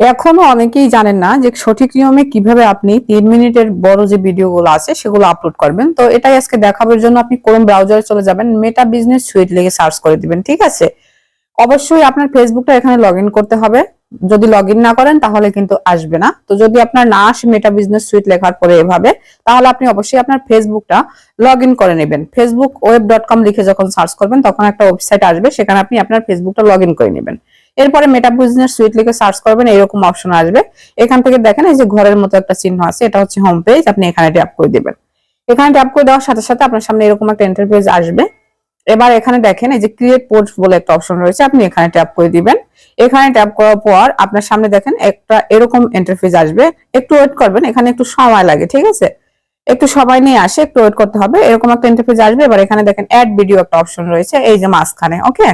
এখনও অনেকেই জানেন না যে সঠিক নিয়মে কীভাবে আপনি তিন মিনিটের বড় যে ভিডিওগুলো আছে, সেগুলো আপলোড করবেন। তো এটাই আজকে দেখাবার জন্য আপনি কোন ব্রাউজারে চলে যাবেন মেটা বিজনেস সুইট লিখে সার্চ করে দিবেন, ঠিক আছে? অবশ্যই আপনার ফেসবুকটা এখানে লগ করতে হবে। যদি লগ না করেন, তাহলে কিন্তু আসবে না। তো যদি আপনার না আসে মেটা বিজনেস সুইট লেখার পরে এভাবে, তাহলে আপনি অবশ্যই আপনার ফেসবুকটা লগ করে নেবেন। ফেসবুক ওয়েব ডট কম লিখে যখন সার্চ করবেন, তখন একটা ওয়েবসাইট আসবে, সেখানে আপনি আপনার ফেসবুকটা লগ করে নেবেন। এরপরে মেটা বিজনেস সুইট লিখে সার্চ করবেন, এরকম অপশন আসবে। এখান থেকে দেখেন এই যে ঘরের মতো একটা চিহ্ন আছে, এটা হচ্ছে হোম পেজ আপনি এখানে ট্যাপ করে দিবেন। এখানে ট্যাপ করে দেওয়ার সাথে সাথে আপনার সামনে এরকম একটা ইন্টারফেস আসবে। এবার এখানে দেখেন এই যে ক্রিয়েট পোস্ট বলে একটা অপশন রয়েছে, আপনি এখানে ট্যাপ করে দিবেন। এখানে ট্যাপ করার পর আপনার সামনে দেখেন একটা এরকম ইন্টারফেস আসবে। একটু ওয়েট করবেন, এখানে একটু সময় লাগে, ঠিক আছে? একটু সময় নিয়ে আসে, একটু ওয়েট করতে হবে, এরকম একটা ইন্টারফেস আসবে। এবার এখানে দেখেন অ্যাড ভিডিও একটা অপশন রয়েছে, এই যে মাঝখানে ওকে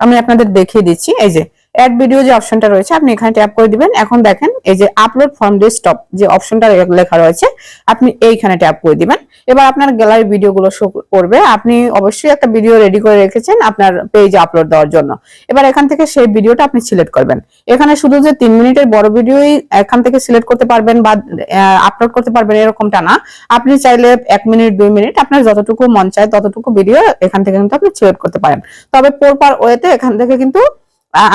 আমি আপনাদের দেখিয়ে দিচ্ছি, এই যে অ্যাড ভিডিও যে অপশনটা রয়েছে, আপনি এখানে ট্যাপ করে দিবেন। এখন দেখেন, এই যে আপলোড ফ্রম ডেস্কটপ যে অপশনটা লেখা রয়েছে, আপনি এইখানে ট্যাপ করে দিবেন। এবার আপনার গ্যালারি ভিডিওগুলো শো করবে। আপনি অবশ্যই একটা ভিডিও রেডি করে রেখেছেন আপনার পেজে আপলোড দেওয়ার জন্য। এবার এখান থেকে সেই ভিডিওটা আপনি সিলেক্ট করবেন। এখানে শুধু যে তিন মিনিটের বড় ভিডিওই এখান থেকে সিলেক্ট করতে পারবেন বা আপলোড করতে পারবেন এরকমটা না। আপনি চাইলে এক মিনিট, দুই মিনিট আপনার যতটুকু মন চায় ততটুকু ভিডিও এখান থেকে কিন্তু আপনি সিলেক্ট করতে পারেন। তবে পরপর ওয়েতে এখান থেকে কিন্তু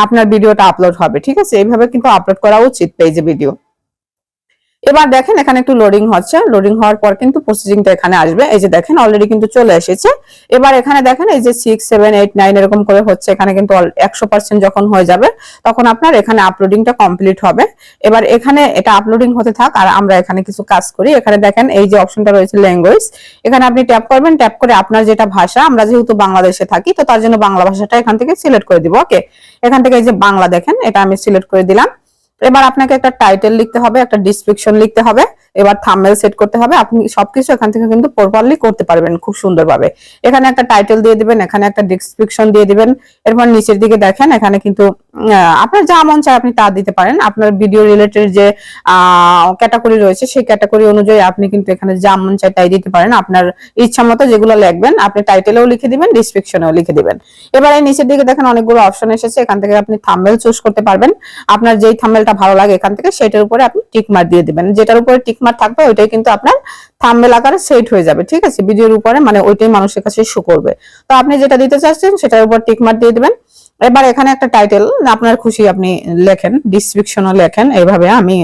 আপনার ভিডিওটা আপলোড হবে ঠিক আছে? এইভাবে কিন্তু আপলোড করা উচিত পেজে ভিডিও এবার দেখেন এখানে একটু লোডিং হচ্ছে। লোডিং হওয়ার পর কিন্তু প্রসেসিংটা এখানে আসবে। এই যে দেখেন অলরেডি কিন্তু চলে এসেছে। এবার এখানে দেখেন, এই যে সিক্স সেভেন এইট নাইন এরকম করে হচ্ছে। এখানে কিন্তু একশো পার্সেন্ট যখন হয়ে যাবে, তখন আপনার এখানে আপলোডিংটা কমপ্লিট হবে। এবার এখানে এটা আপলোডিং হতে থাক, আর আমরা এখানে কিছু কাজ করি। এখানে দেখেন, এই যে অপশনটা রয়েছে ল্যাঙ্গুয়েজ এখানে আপনি ট্যাপ করবেন ট্যাপ করে আপনার যেটা ভাষা, আমরা যেহেতু বাংলাদেশে থাকি, তো তার জন্য বাংলা ভাষাটা এখান থেকে সিলেক্ট করে দিব ওকে এখান থেকে এই যে বাংলা দেখেন, এটা আমি সিলেক্ট করে দিলাম। এবার আপনাকে একটা টাইটেল লিখতে হবে একটা ডিসক্রিপশন লিখতে হবে। এবার থাম্বনেল সেট করতে হবে। আপনি সবকিছু এখান থেকে কিন্তু প্রপারলি করতে পারবেন খুব সুন্দরভাবে। এখানে একটা টাইটেল দিয়ে দিবেন, এখানে একটা ডিসক্রিপশন দিয়ে দিবেন। এরপর নিচের দিকে দেখেন, এখানে কিন্তু আপনার যা মন চায় আপনি তা দিতে পারেন। আপনার ভিডিও রিলেটেড যে ক্যাটাগরি রয়েছে, সেই ক্যাটাগরি অনুযায়ী আপনি কিন্তু এখানে যা মন চায় তাই দিতে পারেন। আপনার ইচ্ছা মতো যেগুলো লিখবেন, আপনি টাইটেলেও লিখে দিবেন ডিসক্রিপশনেও লিখে দিবেন। এবার নিচের দিকে দেখেন অনেকগুলো অপশন এসেছে। এখান থেকে আপনি থাম্বনেল চুজ করতে পারবেন। আপনার যেই থাম্বনেলটা ভালো লাগে এখান থেকে, সেটার উপরে আপনি টিক মার্ক দিয়ে দিবেন। যেটার উপরে টিক মার্ক থাকবে, ওইটাই কিন্তু আপনার থামবেল আকারে সেট হয়ে যাবে, ঠিক আছে? ভিডিওর উপরে মানে ওইটাই মানুষের কাছে শো করবে। তো আপনি যেটা দিতে চাচ্ছেন, সেটার উপর টিক মার্ক দিয়ে দিবেন। এবার এখানে একটা টাইটেল আপনার খুশি আপনি লেখেন ডিসক্রিপশনও লেখেন এইভাবে আমি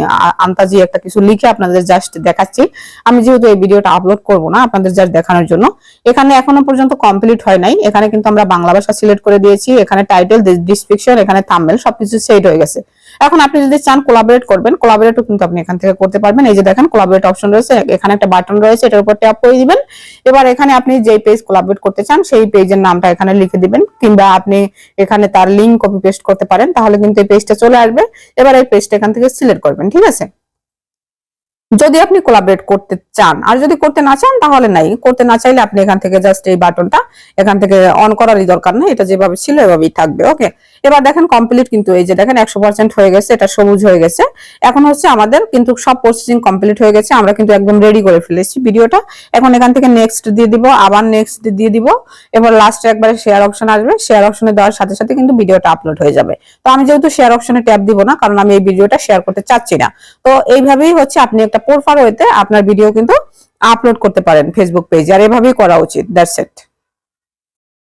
আন্তাজি একটা কিছু লিখে আপনাদের জাস্ট দেখাচ্ছি। আমি যেহেতু এই ভিডিওটা আপলোড করব না, আপনাদের জাস্ট দেখানোর জন্য। এখানে এখনও পর্যন্ত কমপ্লিট হয় নাই। এখানে কিন্তু আমরা বাংলা ভাষা সিলেক্ট করে দিয়েছি। এখানে টাইটেল ডিসক্রিপশন এখানে থাম্বনেল সবকিছু সেট হয়ে গেছে। এখন আপনি যদি চান কোলাবরেট করবেন কোলাবরেটও কিন্তু আপনি এখান থেকে করতে পারবেন। এই যে দেখেন কোলাবরেট অপশন রয়েছে। এখানে একটা বাটন রয়েছে, এটার উপর ট্যাপ করে দিবেন। এবার এখানে আপনি যেই পেজ কোলাবরেট করতে চান, সেই পেজের নামটা এখানে লিখে দিবেন। কিংবা আপনি এখানে তার লিংক কপি পেস্ট করতে পারেন, তাহলে কিন্তু এই পেজটা চলে আসবে। এবার এই পেজটা এখান থেকে সিলেক্ট করবেন, ঠিক আছে? যদি আপনি কোলাবরেট করতে চান, আর যদি করতে না চান তাহলে নাই। করতে না চাইলে আপনি এখান থেকে জাস্ট এই বাটনটা এখান থেকে অন করারই দরকার নেই। এটা যেভাবে ছিল এভাবেই থাকবে ওকে এবার দেখেন কমপ্লিট কিন্তু এই যে দেখেন একশো পার্সেন্ট হয়ে গেছে, এটা সবুজ হয়ে গেছে। এখন হচ্ছে আমাদের কিন্তু সব প্রসেসিং কমপ্লিট হয়ে গেছে, আমরা কিন্তু একদম রেডি করে ফেলেছি ভিডিওটা এখন এখান থেকে নেক্সট দিয়ে দিব, আবার নেক্সট দিয়ে দিব। এবার লাস্টে একবারে শেয়ার অপশন আসবে শেয়ার অপশনে দেওয়ার সাথে সাথে কিন্তু ভিডিওটা আপলোড হয়ে যাবে। তো আমি যেহেতু শেয়ার অপশনে ট্যাপ দিব না, কারণ আমি এই ভিডিওটা শেয়ার করতে চাচ্ছি না। তো এইভাবেই হচ্ছে আপনি একটা প্রোফার হইতে আপনার ভিডিও কিন্তু আপলোড করতে পারেন ফেসবুক পেজ আর এভাবেই করা উচিত দ্যাটস ইট